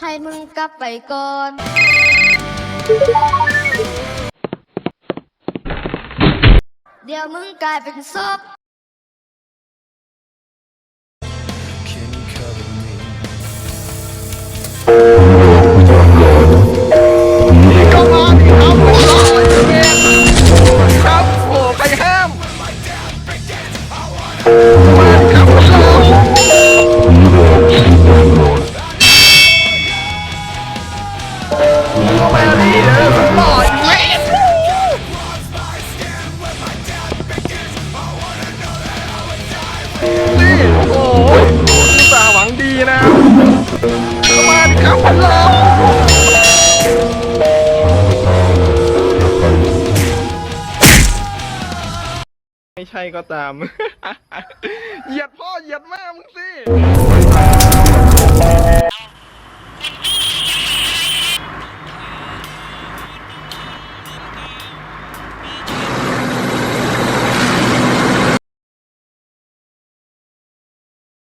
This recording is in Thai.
ให้มึงกลับไปก่อนเดี๋ยวมึงกลายเป็นศพ Can you cover me? ไม่ใช่ก็ตาม เหยียดพ่อเหยียดแม่มึงสิ